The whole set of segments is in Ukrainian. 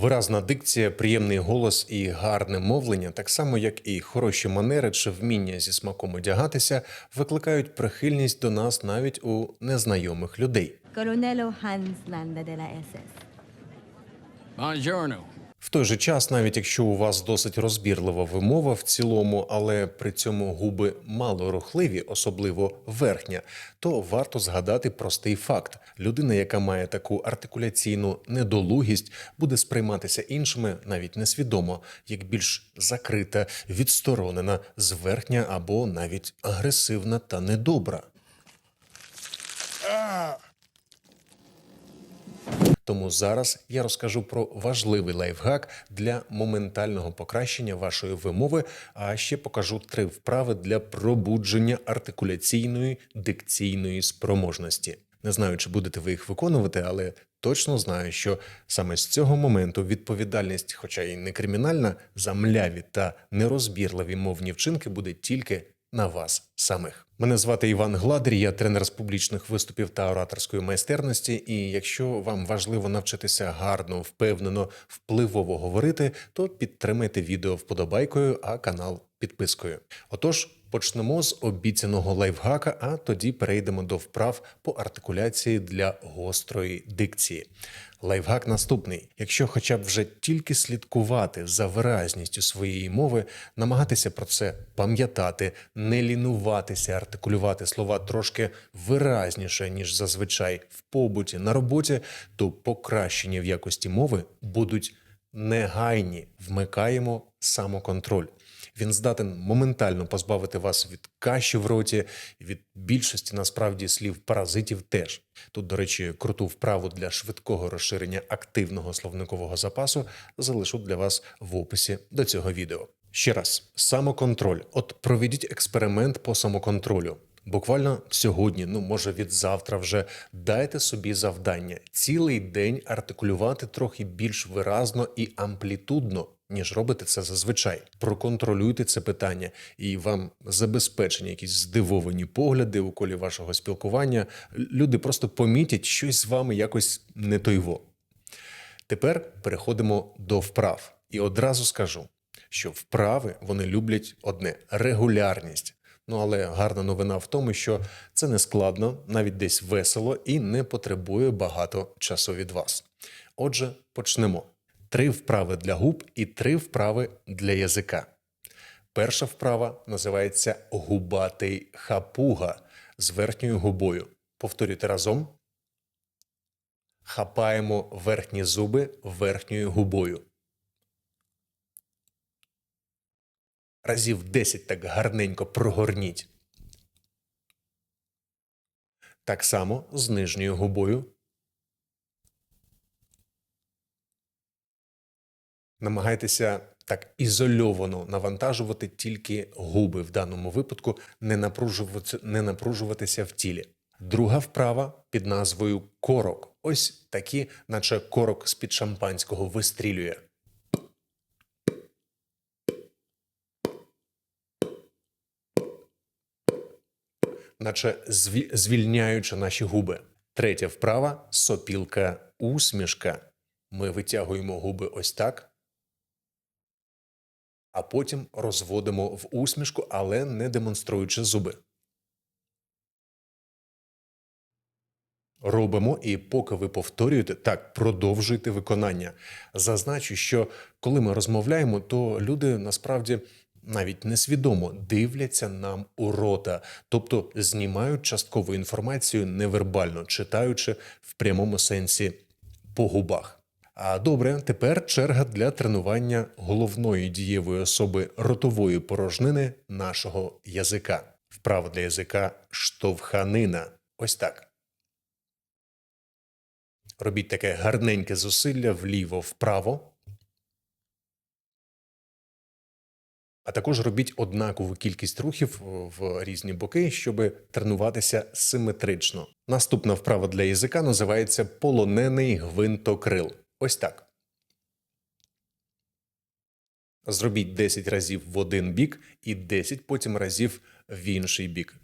Виразна дикція, приємний голос і гарне мовлення, так само як і хороші манери чи вміння зі смаком одягатися, викликають прихильність до нас навіть у незнайомих людей. Коронело de la SS. Buongiorno. В той же час, навіть якщо у вас досить розбірлива вимова в цілому, але при цьому губи мало рухливі, особливо верхня, то варто згадати простий факт: людина, яка має таку артикуляційну недолугість, буде сприйматися іншими навіть несвідомо, як більш закрита, відсторонена, зверхня або навіть агресивна та недобра. Тому зараз я розкажу про важливий лайфхак для моментального покращення вашої вимови, а ще покажу три вправи для пробудження артикуляційної дикційної спроможності. Не знаю, чи будете ви їх виконувати, але точно знаю, що саме з цього моменту відповідальність, хоча й не кримінальна, за мляві та нерозбірливі мовні вчинки буде тільки на вас самих. Мене звати Іван Гладрій, я тренер з публічних виступів та ораторської майстерності. І якщо вам важливо навчитися гарно, впевнено, впливово говорити, то підтримайте відео вподобайкою, а канал підпискою. Отож. Почнемо з обіцяного лайфхака, а тоді перейдемо до вправ по артикуляції для гострої дикції. Лайфхак наступний: якщо хоча б вже тільки слідкувати за виразністю своєї мови, намагатися про це пам'ятати, не лінуватися, артикулювати слова трошки виразніше, ніж зазвичай в побуті на роботі, то покращення в якості мови будуть негайні. Вмикаємо самоконтроль. Він здатен моментально позбавити вас від каші в роті, від більшості насправді слів паразитів теж. Тут, до речі, круту вправу для швидкого розширення активного словникового запасу залишу для вас в описі до цього відео. Ще раз, самоконтроль. От проведіть експеримент по самоконтролю. Буквально сьогодні, ну може від завтра, вже дайте собі завдання цілий день артикулювати трохи більш виразно і амплітудно, ніж робите це зазвичай. Проконтролюйте це питання, і вам забезпечені якісь здивовані погляди у колі вашого спілкування. Люди просто помітять щось з вами якось не тойво. Тепер переходимо до вправ. І одразу скажу, що вправи вони люблять одне регулярність. Ну але гарна новина в тому, що це не складно, навіть десь весело і не потребує багато часу від вас. Отже, почнемо. Три вправи для губ і три вправи для язика. Перша вправа називається губатий хапуга з верхньою губою. Повторюйте разом. Хапаємо верхні зуби верхньою губою. Разів 10 так гарненько прогорніть. Так само з нижньою губою. Намагайтеся так ізольовано навантажувати тільки губи в даному випадку, не напружувати, не напружуватися в тілі. Друга вправа під назвою корок. Ось такі, наче корок з-під шампанського вистрілює. наче звільняючи наші губи. Третя вправа сопілка усмішка. Ми витягуємо губи ось так, а потім розводимо в усмішку, але не демонструючи зуби. Робимо, і поки ви повторюєте, так продовжуйте виконання. Зазначу, що коли ми розмовляємо, то люди насправді навіть несвідомо дивляться нам у рота, тобто знімають часткову інформацію невербально, читаючи в прямому сенсі по губах. А добре, тепер черга для тренування головної дієвої особи ротової порожнини нашого язика. Вправа для язика штовханина. Ось так. Робіть таке гарненьке зусилля вліво-вправо. А також робіть однакову кількість рухів в різні боки, щоб тренуватися симетрично. Наступна вправа для язика називається полонений гвинтокрил. Ось так. Зробіть 10 разів в один бік і 10 потім разів в інший бік.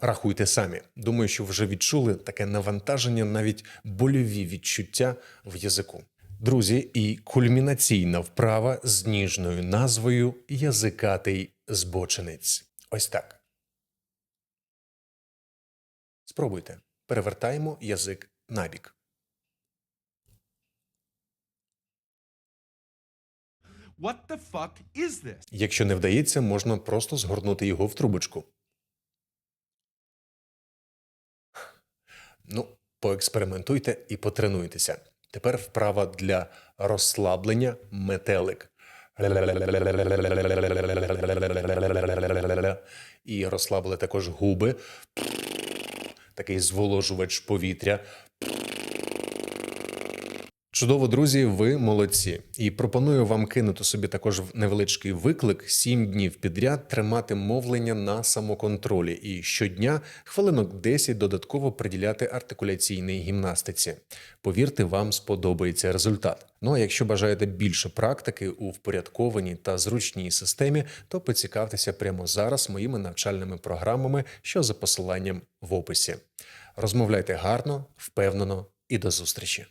Рахуйте самі. Думаю, що вже відчули таке навантаження, навіть больові відчуття в язику. Друзі, і кульмінаційна вправа з ніжною назвою Язикатий збочинець. Ось так. Спробуйте. Перевертаємо язик набік. What the fuck is this? Якщо не вдається, можна просто згорнути його в трубочку. Ну, поекспериментуйте і потренуйтеся. Тепер вправа для розслаблення метелик. І розслабили також губи. Такий зволожувач повітря. Чудово, друзі, ви молодці. І пропоную вам кинути собі також невеличкий виклик сім днів підряд тримати мовлення на самоконтролі і щодня хвилинок 10 додатково приділяти артикуляційній гімнастиці. Повірте, вам сподобається результат. Ну а якщо бажаєте більше практики у впорядкованій та зручній системі, то поцікавтеся прямо зараз моїми навчальними програмами, що за посиланням в описі. Розмовляйте гарно, впевнено і до зустрічі!